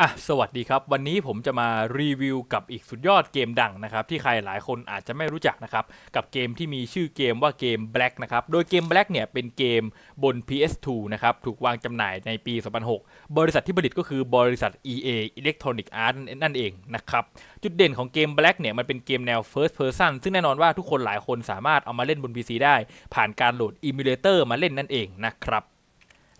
อะสวัสดีครับ วันนี้ผมจะมารีวิวกับอีกสุดยอดเกมดังนะครับที่ใครหลายคนอาจจะไม่รู้จักนะครับกับเกมที่มีชื่อเกมว่าเกม Black นะครับโดยเกม Black เนี่ยเป็นเกมบน PS2 นะครับถูกวางจำหน่ายในปี 2006 บริษัทที่ผลิตก็คือบริษัท EA Electronic Arts นั่นเองนะครับจุดเด่นของเกม Black เนี่ยมันเป็นเกมแนว First Person ซึ่งแน่นอนว่าทุกคนหลายคนสามารถเอามาเล่นบน PC ได้ ผ่านการโหลด Emulator มาเล่นนั่นเองนะครับ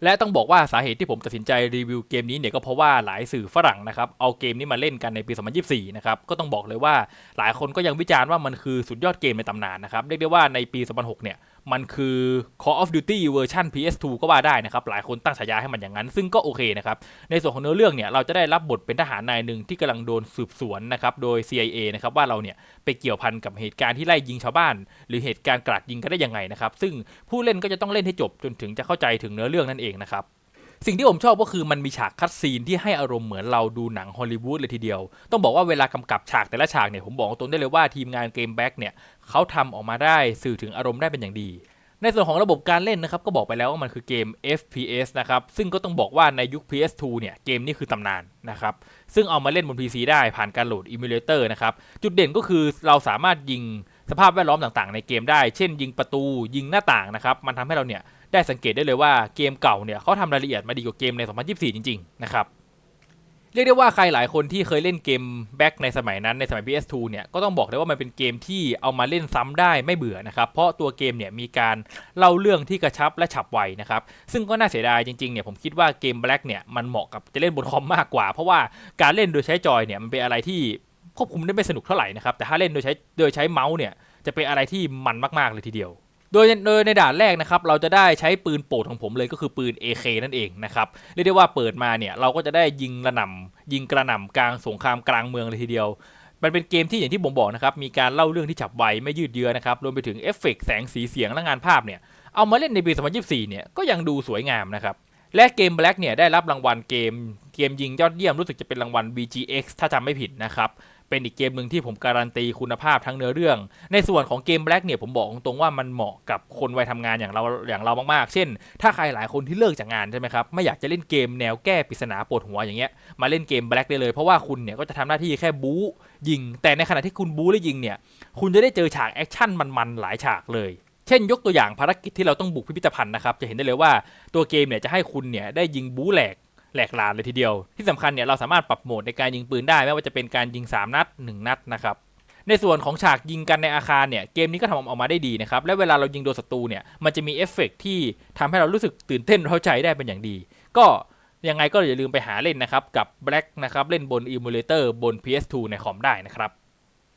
และต้องบอกว่าสาเหตุที่ผมตัดสินใจรีวิวเกมนี้เนี่ยก็เพราะว่าหลายสื่อฝรั่งนะครับเอาเกมนี้มาเล่นกันในปี 2024 นะครับก็ต้องบอกเลยว่าหลายคนก็ยังวิจารณ์ว่ามันคือสุดยอดเกมในตำนานนะครับเรียกได้ว่าในปี 2006 เนี่ย มันคือ Call of Duty เวอร์ชัน PS2 ก็ว่าได้นะครับ หลายคนตั้งฉายาให้มันอย่างนั้น ซึ่งก็โอเคนะครับ ในส่วนของเนื้อเรื่องเนี่ย เราจะได้รับบทเป็นทหารนายหนึ่งที่กำลังโดนสืบสวนนะครับ โดย CIA นะครับ ว่าเราเนี่ยไปเกี่ยวพันกับเหตุการณ์ที่ไล่ยิงชาวบ้าน หรือเหตุการณ์กราดยิงกันได้ยังไงนะครับ ซึ่งผู้เล่นก็จะต้องเล่นให้จบจนถึงจะเข้าใจถึงเนื้อเรื่องนั่นเองนะครับ สิ่งที่ผมชอบก็คือมันมีฉากคัดซีนที่ให้อารมณ์เหมือนเราดูหนังฮอลลีวูดเลยทีเดียว ต้องบอกว่าเวลากำกับฉากแต่ละฉากเนี่ยผมบอกตรงได้เลยว่าทีมงานเกมแบ็กเนี่ยเขาทำออกมาได้สื่อถึงอารมณ์ได้เป็นอย่างดี ในส่วนของระบบการเล่นนะครับก็บอกไปแล้วว่ามันคือเกม FPS นะครับซึ่งก็ต้องบอกว่าในยุค PS2 เนี่ยเกมนี้คือตำนานนะครับซึ่งเอามาเล่นบน PC ได้ผ่านการโหลด Emulator นะครับจุดเด่นก็คือเราสามารถยิงสภาพแวดล้อมต่างๆ ในเกมได้ เช่น ยิงประตู ยิงหน้าต่างนะครับ มันทำให้เราเนี่ย ได้สังเกตได้เลยว่าเกมเก่าเนี่ยเขาทำรายละเอียดมาดีกว่าเกมใน 2024 จริง ๆ นะครับเรียกได้ว่าใครหลายคนที่เคยเล่นเกมแบ็กในสมัยนั้นในสมัย PS2 เนี่ยก็ต้องบอกเลยว่ามันเป็นเกมที่เอามาเล่นซ้ำได้ไม่เบื่อนะครับ เพราะตัวเกมเนี่ยมีการเล่าเรื่องที่กระชับและฉับไวนะครับ ซึ่งก็น่าเสียดายจริงๆเนี่ยผมคิดว่าเกมแบ็กเนี่ยมันเหมาะกับจะเล่นบนคอมมากกว่า เพราะว่าการเล่นโดยใช้จอยเนี่ยมันเป็นอะไรที่ควบคุมได้ไม่สนุกเท่าไหร่นะครับแต่ถ้าเล่นโดยใช้โดยใช้เมาส์เนี่ยจะเป็นอะไรที่มันมากๆเลยทีเดียว โดยโดยในด่านแรกนะครับเราจะได้ใช้ปืนโปรดของผมเลยก็คือปืน AK นั่นเองนะครับเรียกได้ว่าเปิดมาเนี่ยเราก็จะได้ยิงกระหน่ำยิงกระหน่ำกลางสงครามกลางเมืองเลยทีเดียวมันเป็นเกมที่อย่างที่ผมบอกนะครับมีการเล่าเรื่องที่ฉับไวไม่ยืดเยื้อนะครับรวมไปถึงเอฟเฟกต์แสงสีเสียงและงานภาพเนี่ยเอามาเล่นในปี 2024 เนี่ยก็ยังดูสวยงามนะครับและเกม Black เนี่ยได้รับรางวัลเกมเกมยิงยอดเยี่ยมรู้สึกจะเป็นรางวัล BGX ถ้าจำไม่ผิดนะครับ เป็นอีกเกมหนึ่งที่ผมการันตีคุณภาพทั้งเนื้อเรื่อง ในส่วนของเกม Black เนี่ยผมบอกตรงๆว่ามันเหมาะกับคนวัยทำงานอย่างเราอย่างเรามากๆ เช่น ถ้าใครหลายคนที่เลิกจากงานใช่ไหมครับไม่อยากจะเล่นเกมแนวแก้ปริศนาปวดหัวอย่างเงี้ยมาเล่นเกม Black ได้เลยเพราะว่าคุณเนี่ยก็จะทำหน้าที่แค่บู๊ยิง แต่ในขณะที่คุณบู๊และยิงเนี่ยคุณจะได้เจอฉากแอคชั่นมันๆหลายฉากเลยเช่นยกตัวอย่างภารกิจที่เราต้องบุกพิพิธภัณฑ์นะครับ จะเห็นได้เลยว่าตัวเกมเนี่ยจะให้คุณเนี่ยได้ยิงบู๊แหลก แหลกลานเลยทีเดียว ที่สำคัญเนี่ยเราสามารถปรับโหมดในการยิงปืนได้ไม่ว่าจะเป็นการยิง 3 นัด 1 นัดนะครับในส่วนของฉากยิงกันในอาคารเนี่ยเกมนี้ก็ทำออกมาได้ดีนะครับและเวลาเรายิงโดนศัตรูเนี่ยมันจะมีเอฟเฟกต์ที่ทำให้เรารู้สึกตื่นเต้นเข้าใจได้เป็นอย่างดี ก็ยังไงก็อย่าลืมไปหาเล่นนะครับกับ Black นะครับเล่นบน Emulator บน PS2 ในคอมได้นะครับ